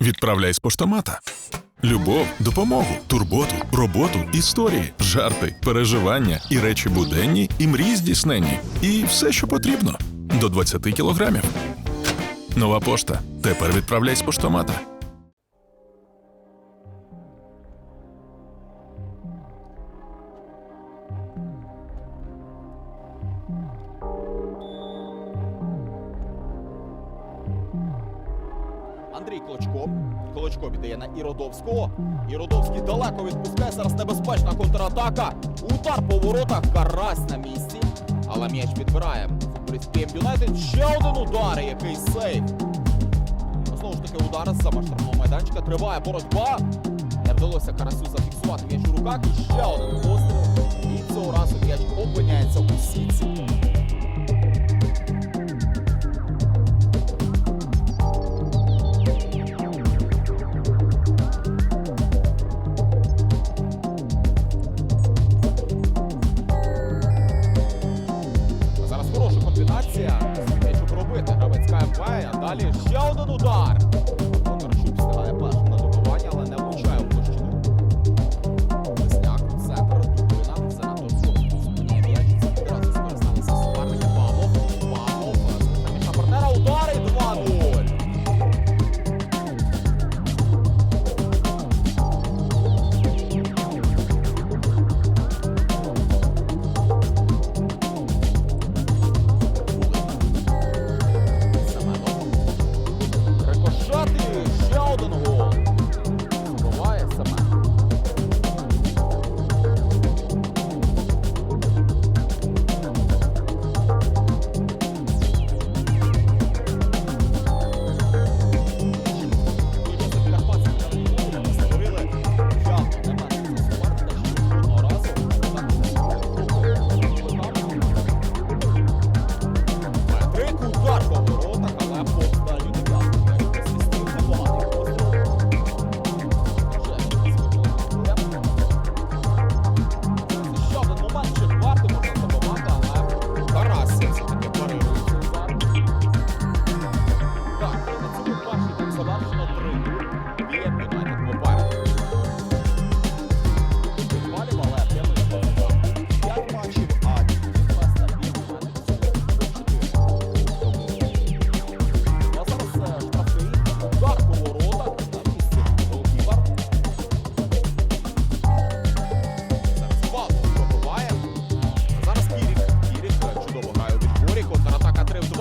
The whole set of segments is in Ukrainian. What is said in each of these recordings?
Відправляй з поштомата. Любов, допомогу, турботу, роботу, історії, жарти, переживання і речі буденні, і мрії здійсненні. І все, що потрібно. До 20 кілограмів. Нова пошта. Тепер відправляй з поштомата. Андрій Клочко. Клочко віддає на Іродовського. Іродовський далеко відпускає. Зараз небезпечна контратака. Удар по воротах. Карась на місці. Але м'яч підбирає. Футболіст Юнайтед. Ще один удар. Який сейв. Знову ж таки удар з сама штрафного майданчика. Триває боротьба. Не вдалося Карасю зафіксувати м'яч у руках. І ще один постріл. І цього разу м'яч опиняється у сітці. КМВ, а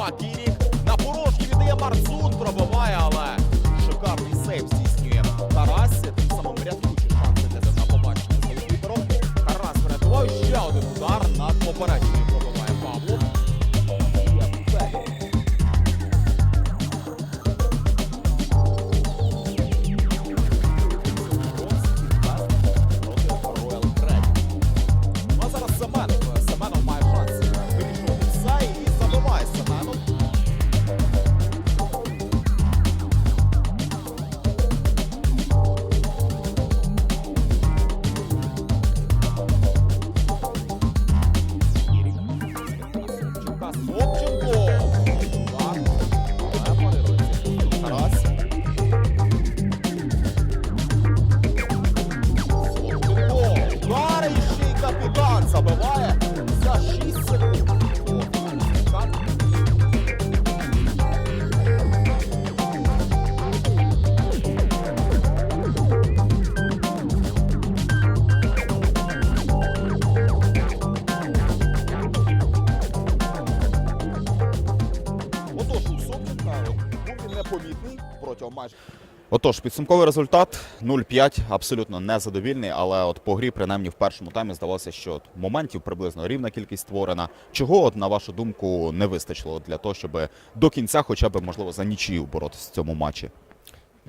Контратака 3 в 2. Кірік на порожній віддає Марцун. Пробиває, але шикарний сейв здійснює Тарас. Тим самим рятуючи шанси для побачення з голкіпером. Тарас врятував ще один удар над попередньою пробиває 오! Отож, у був він непомітний протягом майже Отож, підсумковий результат 0-5, абсолютно незадовільний, але от по грі, принаймні в першому таймі, здавалося, що от моментів приблизно рівна кількість створена. Чого, от, на вашу думку, не вистачило для того, щоб до кінця, хоча б можливо за нічию боротися в цьому матчі?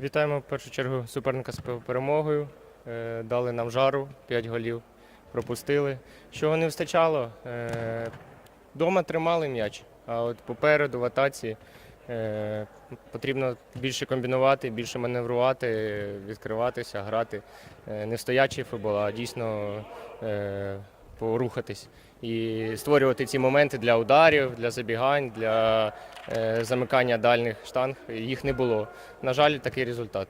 Вітаємо в першу чергу суперника з перемогою. Е, Дали нам жару, 5 голів пропустили. Чого не вистачало? Е, Дома тримали м'яч, а от попереду в атаці потрібно більше комбінувати, більше маневрувати, відкриватися, грати. Е, Не в стоячий футбол, а дійсно е, порухатись. І створювати ці моменти для ударів, для забігань, для е, замикання дальних штанг їх не було. На жаль, такий результат.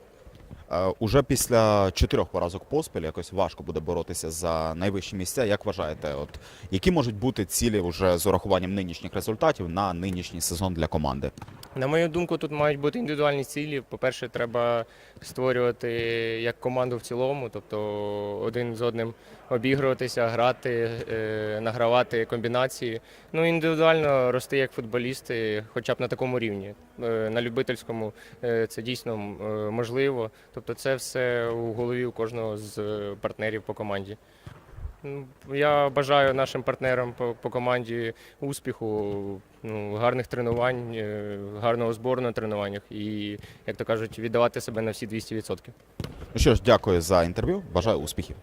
Е, Уже після чотирьох поразок поспіль якось важко буде боротися за найвищі місця. Як вважаєте, от які можуть бути цілі вже з урахуванням нинішніх результатів на нинішній сезон для команди? На мою думку, тут мають бути індивідуальні цілі. По-перше, треба створювати як команду в цілому, тобто один з одним обігруватися, грати, е, награвати комбінації. Ну, індивідуально рости як футболісти, хоча б на такому рівні. Е, На любительському це дійсно можливо. Тобто, це все у голові у кожного з е, партнерів по команді. Ну, Я бажаю нашим партнерам по, по команді успіху, ну, гарних тренувань, е, гарного збору на тренуваннях і, як то кажуть, віддавати себе на всі 200%. Ну що ж, дякую за інтерв'ю. Бажаю успіхів.